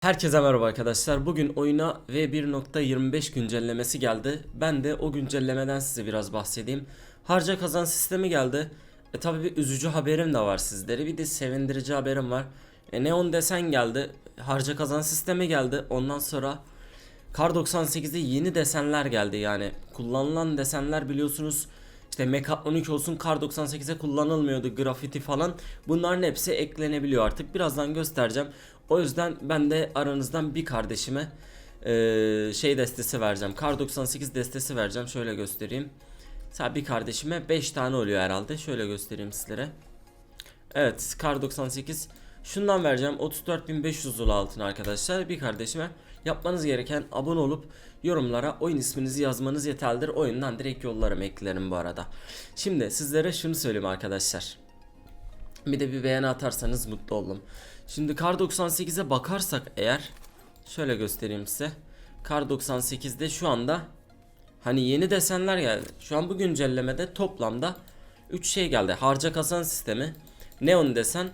Herkese merhaba arkadaşlar. Bugün oyuna V1.25 güncellemesi geldi. Ben de o güncellemeden size biraz bahsedeyim. Harca kazan sistemi geldi. E tabi bir üzücü haberim de var sizlere. Bir de sevindirici haberim var. E, Neon desen geldi. Harca kazan sistemi geldi. Ondan sonra Kar 98'de yeni desenler geldi yani. Kullanılan desenler biliyorsunuz işte mekatronik olsun Kar 98'e kullanılmıyordu grafiti falan. Bunların hepsi eklenebiliyor artık. Birazdan göstereceğim. O yüzden ben de aranızdan bir kardeşime eee, şey destesi vereceğim. Kar 98 destesi vereceğim. Şöyle göstereyim. Mesela bir kardeşime 5 tane oluyor herhalde. Şöyle göstereyim sizlere. Evet Kar 98 şundan vereceğim 34.500 dolar altın arkadaşlar bir kardeşime yapmanız gereken abone olup yorumlara oyun isminizi yazmanız yeterlidir oyundan direkt yollarım eklerim bu arada şimdi sizlere şunu söyleyeyim arkadaşlar bir de bir beğeni atarsanız mutlu olurum şimdi Kar 98'e bakarsak eğer şöyle göstereyim size Kar 98'de şu anda Hani yeni desenler geldi. Şu an bu güncellemede toplamda 3 şey geldi. Harca kazan sistemi, neon desen,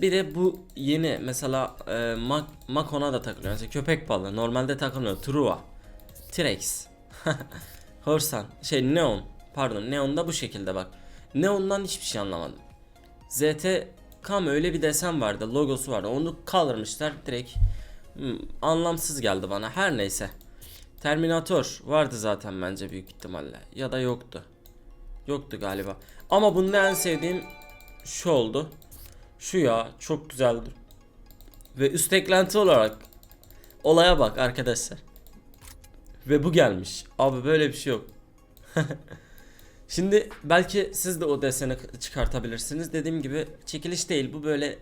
bir de bu yeni mesela e, Mak Makon'a da takılıyor. Mesela köpek balığı normalde takılmıyor. Truva, T-Rex, Horsan, şey neon. Pardon neon da bu şekilde bak. Neon'dan hiçbir şey anlamadım. ZT Kam öyle bir desen vardı, logosu vardı. Onu kaldırmışlar direkt. Hmm, anlamsız geldi bana. Her neyse. Terminator vardı zaten bence büyük ihtimalle. Ya da yoktu. Yoktu galiba. Ama bunda en sevdiğim şu oldu. Şu ya çok güzeldi. Ve üst eklenti olarak olaya bak arkadaşlar. Ve bu gelmiş. Abi böyle bir şey yok. Şimdi belki siz de o deseni çıkartabilirsiniz. Dediğim gibi çekiliş değil bu böyle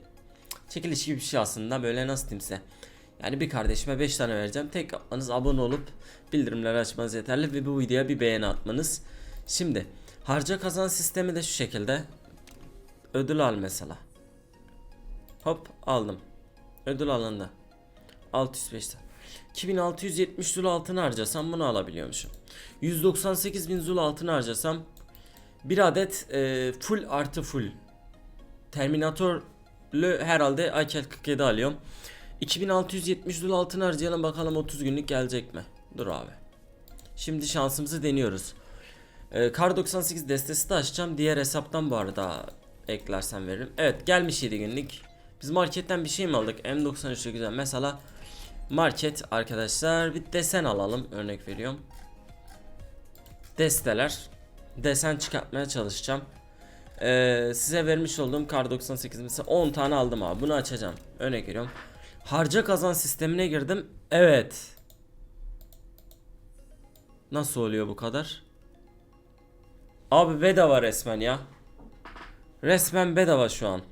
çekiliş gibi bir şey aslında. Böyle nasıl diyeyim. Yani bir kardeşime 5 tane vereceğim. Tek yapmanız abone olup bildirimleri açmanız yeterli ve bu videoya bir beğeni atmanız. Şimdi harca kazan sistemi de şu şekilde. Ödül al mesela. Hop aldım. Ödül alındı. 605 tane. 2670 zul altın harcasam bunu alabiliyormuşum. 198 bin zul altın harcasam bir adet e, full artı full Terminator'lu herhalde Aykel 47 alıyorum. 2670 dolar altın harcayalım bakalım 30 günlük gelecek mi? Dur abi. Şimdi şansımızı deniyoruz. Ee, Kar 98 destesi de açacağım. Diğer hesaptan bu arada eklersen veririm. Evet gelmiş 7 günlük. Biz marketten bir şey mi aldık? M93'ü güzel. Mesela market arkadaşlar bir desen alalım. Örnek veriyorum. Desteler. Desen çıkartmaya çalışacağım. Ee, size vermiş olduğum Kar 98 mesela 10 tane aldım abi. Bunu açacağım. Örnek veriyorum. Harca kazan sistemine girdim. Evet. Nasıl oluyor bu kadar? Abi bedava resmen ya. Resmen bedava şu an.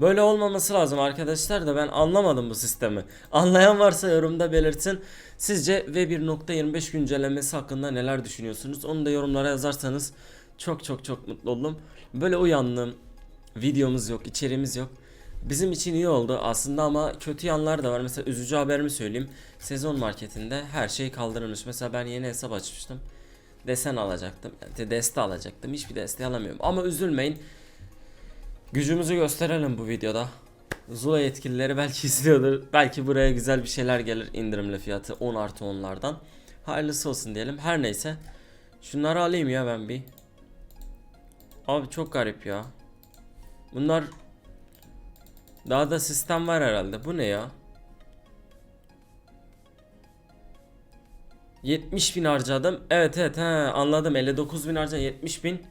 Böyle olmaması lazım arkadaşlar da ben anlamadım bu sistemi. Anlayan varsa yorumda belirtsin. Sizce V1.25 güncellemesi hakkında neler düşünüyorsunuz? Onu da yorumlara yazarsanız çok çok çok mutlu olurum. Böyle uyandım. Videomuz yok, içeriğimiz yok. Bizim için iyi oldu aslında ama kötü yanlar da var. Mesela üzücü haberimi söyleyeyim. Sezon marketinde her şey kaldırılmış. Mesela ben yeni hesap açmıştım. Desen alacaktım. Deste alacaktım. Hiçbir deste alamıyorum. Ama üzülmeyin. Gücümüzü gösterelim bu videoda. Zula yetkilileri belki izliyordur. Belki buraya güzel bir şeyler gelir indirimli fiyatı 10 artı 10'lardan. Hayırlısı olsun diyelim. Her neyse. Şunları alayım ya ben bir. Abi çok garip ya. Bunlar daha da sistem var herhalde. Bu ne ya? 70 bin harcadım. Evet evet he, anladım. 59 bin harcadım. 70 bin.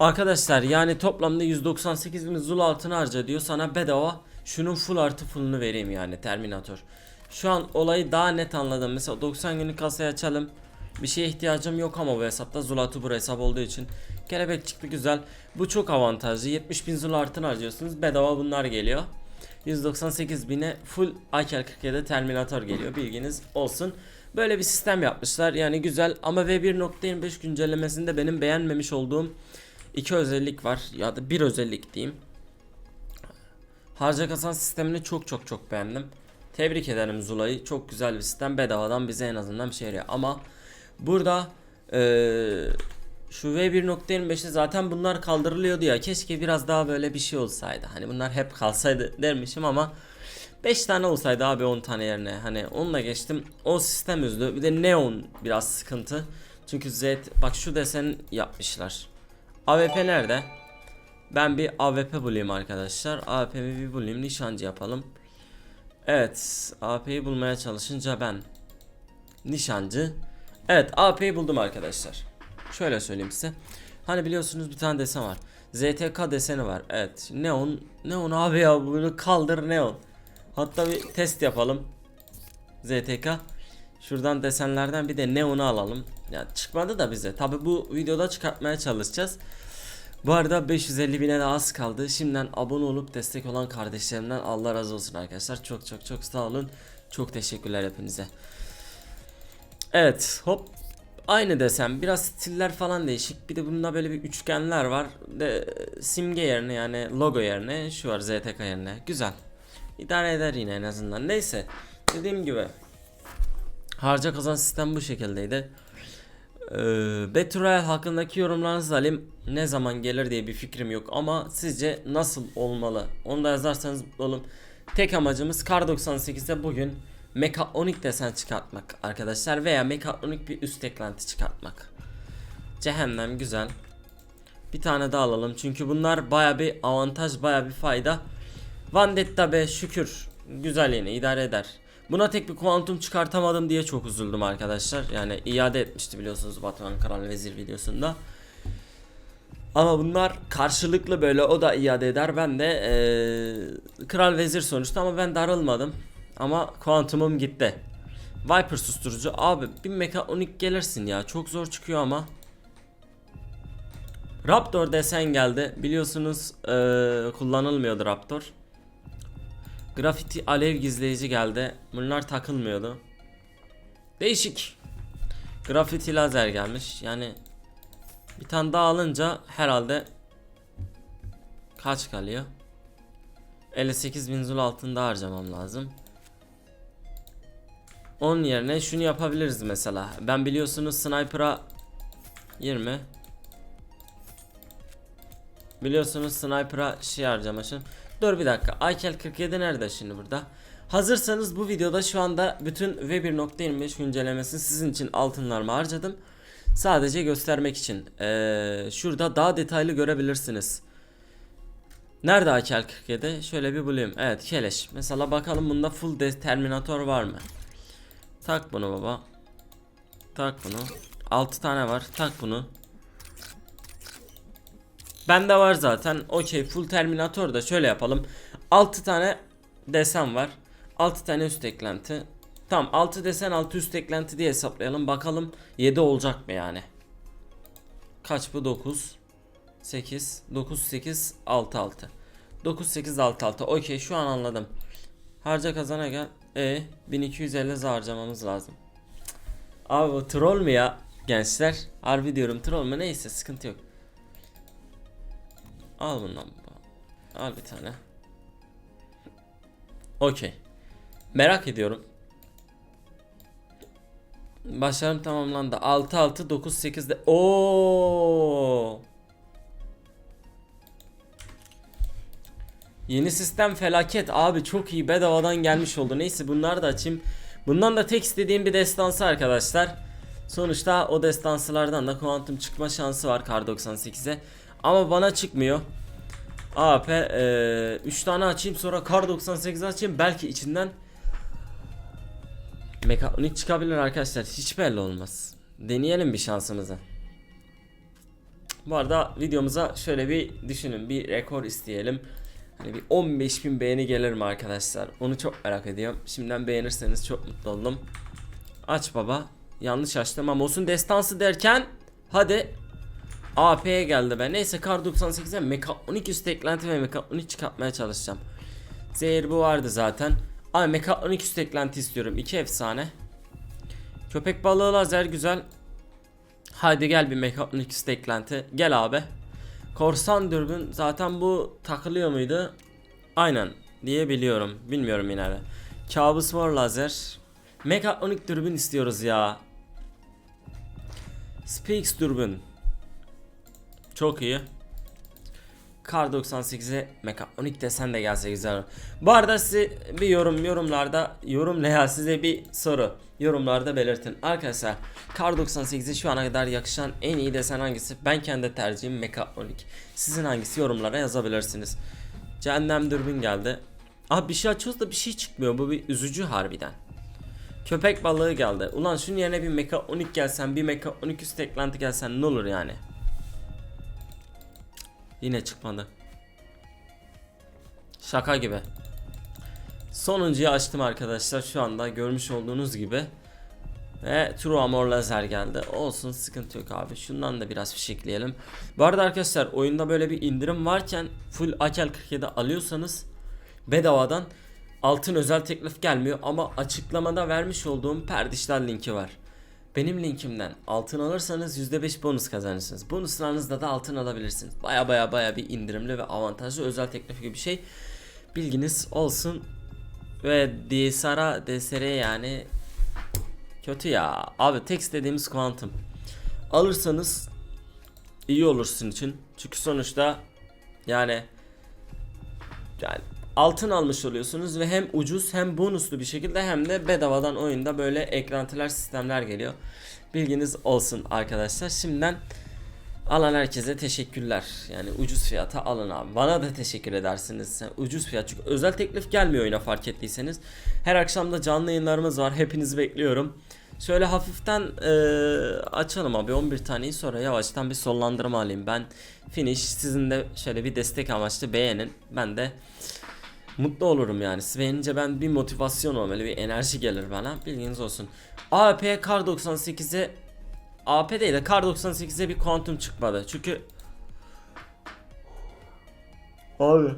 Arkadaşlar yani toplamda 198 bin zul altın harca diyor. Sana bedava şunun full artı fullunu vereyim yani Terminator. Şu an olayı daha net anladım. Mesela 90 günlük kasayı açalım. Bir şeye ihtiyacım yok ama bu hesapta Zulatu bu hesap olduğu için. Kelebek çıktı güzel. Bu çok avantajlı. 70 bin zul artın harcıyorsunuz. Bedava bunlar geliyor. 198 bine full Aker 47 Terminator geliyor. Bilginiz olsun. Böyle bir sistem yapmışlar. Yani güzel ama V1.25 güncellemesinde benim beğenmemiş olduğum iki özellik var. Ya da bir özellik diyeyim. Harca kazan sistemini çok çok çok beğendim. Tebrik ederim Zula'yı. Çok güzel bir sistem. Bedavadan bize en azından bir şey yarıyor. Ama burada eee şu V1.25'te zaten bunlar kaldırılıyordu ya. Keşke biraz daha böyle bir şey olsaydı. Hani bunlar hep kalsaydı dermişim ama 5 tane olsaydı abi 10 tane yerine hani onunla geçtim. O sistem üzdü. Bir de neon biraz sıkıntı. Çünkü Z bak şu desen yapmışlar. AWP nerede? Ben bir AWP bulayım arkadaşlar. AWP'mi bir bulayım. Nişancı yapalım. Evet. AWP'yi bulmaya çalışınca ben nişancı. Evet AWP'yi buldum arkadaşlar. Şöyle söyleyeyim size. Hani biliyorsunuz bir tane desen var. ZTK deseni var. Evet. Neon. Neon abi ya bunu kaldır neon. Hatta bir test yapalım. ZTK. Şuradan desenlerden bir de neon'u alalım. Ya çıkmadı da bize. Tabi bu videoda çıkartmaya çalışacağız. Bu arada 550 bine de az kaldı. Şimdiden abone olup destek olan kardeşlerimden Allah razı olsun arkadaşlar. Çok çok çok sağ olun. Çok teşekkürler hepinize. Evet hop aynı desem biraz stiller falan değişik bir de bunda böyle bir üçgenler var de simge yerine yani logo yerine şu var ZTK yerine güzel idare eder yine en azından neyse dediğim gibi harca kazan sistem bu şekildeydi ee, Battle Royale hakkındaki yorumlarınızı alayım ne zaman gelir diye bir fikrim yok ama sizce nasıl olmalı onu da yazarsanız mutlu tek amacımız Kar 98'de bugün mekatronik desen çıkartmak arkadaşlar veya mekatronik bir üst eklenti çıkartmak. Cehennem güzel. Bir tane daha alalım çünkü bunlar baya bir avantaj baya bir fayda. Vandetta be şükür güzel yine idare eder. Buna tek bir kuantum çıkartamadım diye çok üzüldüm arkadaşlar. Yani iade etmişti biliyorsunuz Batuhan Kral Vezir videosunda. Ama bunlar karşılıklı böyle o da iade eder ben de eee, Kral Vezir sonuçta ama ben darılmadım. Ama kuantumum gitti. Viper susturucu abi bir mekatronik gelirsin ya çok zor çıkıyor ama. Raptor desen geldi biliyorsunuz eee, kullanılmıyordu Raptor. Grafiti alev gizleyici geldi. Bunlar takılmıyordu. Değişik. Grafiti lazer gelmiş. Yani bir tane daha alınca herhalde kaç kalıyor? 58 bin zul altında harcamam lazım. Onun yerine şunu yapabiliriz mesela. Ben biliyorsunuz sniper'a 20 Biliyorsunuz sniper'a şey harcamışım. Dur bir dakika. Aykel 47 nerede şimdi burada? Hazırsanız bu videoda şu anda bütün V1.25 güncellemesini sizin için altınlarımı harcadım. Sadece göstermek için. Ee, şurada daha detaylı görebilirsiniz. Nerede Aykel 47? Şöyle bir bulayım. Evet keleş. Mesela bakalım bunda full de terminator var mı? Tak bunu baba. Tak bunu. 6 tane var. Tak bunu. Bende var zaten. Okey full terminator da şöyle yapalım. 6 tane desen var. 6 tane üst eklenti. Tamam 6 desen 6 üst eklenti diye hesaplayalım. Bakalım 7 olacak mı yani? Kaç bu 9 8 9 8 6 6 9 8 6 6 Okey şu an anladım. Harca kazana gel. E 1250 harcamamız lazım. Abi bu troll mü ya gençler? Harbi diyorum troll mü neyse sıkıntı yok. Al bundan. bu. Al bir tane. Okey. Merak ediyorum. Başarım tamamlandı. 6 6 9 8 de. Oo! Yeni sistem felaket abi çok iyi bedavadan gelmiş oldu. Neyse bunları da açayım. Bundan da tek istediğim bir destansı arkadaşlar. Sonuçta o destansılardan da kuantum çıkma şansı var Kar 98'e. Ama bana çıkmıyor. AP 3 tane açayım sonra Kar 98 açayım belki içinden Mekatronik çıkabilir arkadaşlar hiç belli olmaz. Deneyelim bir şansımızı. Bu arada videomuza şöyle bir düşünün bir rekor isteyelim. Hani bir 15.000 beğeni gelir mi arkadaşlar? Onu çok merak ediyorum. Şimdiden beğenirseniz çok mutlu oldum. Aç baba. Yanlış açtım ama olsun destansı derken hadi AP'ye geldi ben. Neyse Kar 98'e mekatronik üst eklenti ve mekatronik çıkartmaya çalışacağım. Zehir bu vardı zaten. Ay mekatronik üst eklenti istiyorum. İki efsane. Köpek balığı lazer güzel. Haydi gel bir mekatronik üst eklenti. Gel abi. Korsan dürbün zaten bu takılıyor muydu? Aynen diye biliyorum. Bilmiyorum yine de. Kabus var lazer. Mekatronik dürbün istiyoruz ya. Speaks dürbün. Çok iyi. Kar 98'e mekanik desen de gelse güzel olur. Bu arada size bir yorum yorumlarda yorum ne ya size bir soru yorumlarda belirtin. Arkadaşlar Kar 98'e şu ana kadar yakışan en iyi desen hangisi? Ben kendi tercihim mekanik. Sizin hangisi yorumlara yazabilirsiniz. Cehennem dürbün geldi. Abi bir şey açıyoruz da bir şey çıkmıyor. Bu bir üzücü harbiden. Köpek balığı geldi. Ulan şunun yerine bir mekanik gelsen, bir mekanik üst eklenti gelsen ne olur yani? Yine çıkmadı. Şaka gibi. Sonuncuyu açtım arkadaşlar şu anda görmüş olduğunuz gibi. Ve True Amor Lazer geldi. Olsun sıkıntı yok abi. Şundan da biraz fişekleyelim. Bu arada arkadaşlar oyunda böyle bir indirim varken full Akel 47 alıyorsanız bedavadan altın özel teklif gelmiyor ama açıklamada vermiş olduğum perdişler linki var. Benim linkimden altın alırsanız %5 bonus kazanırsınız. Bonuslarınızda da altın alabilirsiniz. Baya baya baya bir indirimli ve avantajlı özel teklif gibi bir şey. Bilginiz olsun. Ve DSR'a DSR yani kötü ya. Abi text dediğimiz kuantum. Alırsanız iyi olur sizin için. Çünkü sonuçta yani yani altın almış oluyorsunuz ve hem ucuz hem bonuslu bir şekilde hem de bedavadan oyunda böyle ekrantiler sistemler geliyor. Bilginiz olsun arkadaşlar. Şimdiden alan herkese teşekkürler. Yani ucuz fiyata alın abi. Bana da teşekkür edersiniz. Ucuz fiyat çünkü özel teklif gelmiyor oyuna fark ettiyseniz. Her akşam da canlı yayınlarımız var. Hepinizi bekliyorum. Şöyle hafiften eee, açalım abi 11 taneyi sonra yavaştan bir sollandırma alayım. Ben finish sizin de şöyle bir destek amaçlı beğenin. Ben de mutlu olurum yani. Siz beğenince ben bir motivasyon olmalı, bir enerji gelir bana. Bilginiz olsun. AP Kar 98'e AP değil de Kar 98'e bir kuantum çıkmadı. Çünkü Abi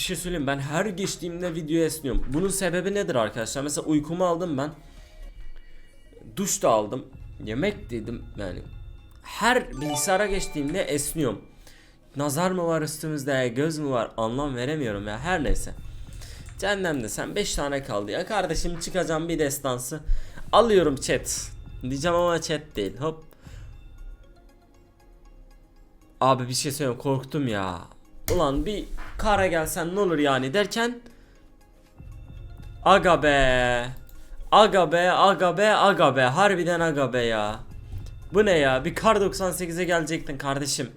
bir şey söyleyeyim ben her geçtiğimde video esniyorum. Bunun sebebi nedir arkadaşlar? Mesela uykumu aldım ben. Duş da aldım. Yemek dedim yani. Her bilgisayara geçtiğimde esniyorum. Nazar mı var üstümüzde göz mü var anlam veremiyorum ya her neyse. Cehennemde sen 5 tane kaldı ya kardeşim çıkacağım bir destansı. Alıyorum chat. Diyeceğim ama chat değil hop. Abi bir şey söyleyeyim korktum ya. Ulan bir kara gelsen ne olur yani derken. Aga be. Aga be aga be aga be harbiden aga be ya. Bu ne ya bir kar 98'e gelecektin kardeşim.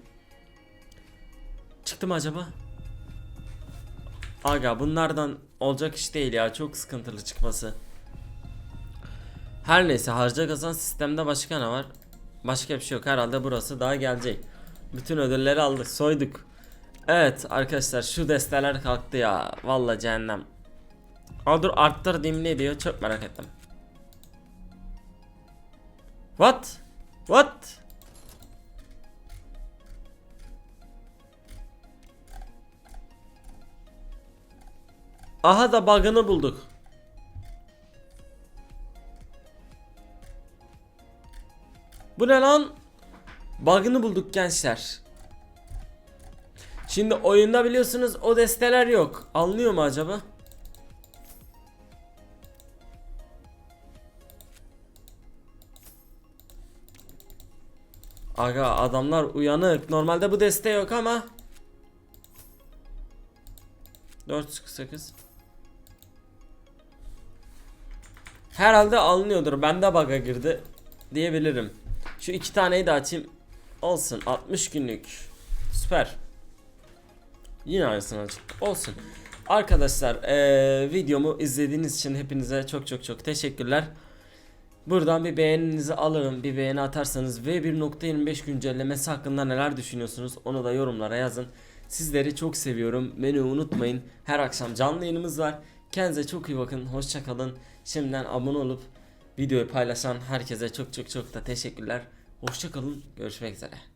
Çıktı mı acaba? Aga bunlardan olacak iş değil ya çok sıkıntılı çıkması. Her neyse harca kazan sistemde başka ne var? Başka bir şey yok herhalde burası daha gelecek. Bütün ödülleri aldık soyduk. Evet arkadaşlar şu desteler kalktı ya. Vallahi cehennem. Aa dur arttır diyeyim ne diyor çok merak ettim. What? What? Aha da bug'ını bulduk. Bu ne lan? Bug'ını bulduk gençler. Şimdi oyunda biliyorsunuz o desteler yok. Anlıyor mu acaba? Aga adamlar uyanık. Normalde bu deste yok ama 448 Herhalde alınıyordur. Bende bug'a girdi diyebilirim. Şu iki taneyi de açayım. Olsun 60 günlük. Süper. Yine aynısını açtık. Olsun. Arkadaşlar eee, videomu izlediğiniz için hepinize çok çok çok teşekkürler. Buradan bir beğeninizi alırım. Bir beğeni atarsanız ve 1.25 güncellemesi hakkında neler düşünüyorsunuz onu da yorumlara yazın. Sizleri çok seviyorum. Beni unutmayın. Her akşam canlı yayınımız var. Kendinize çok iyi bakın. Hoşça kalın. Şimdiden abone olup videoyu paylaşan herkese çok çok çok da teşekkürler. Hoşça kalın. Görüşmek üzere.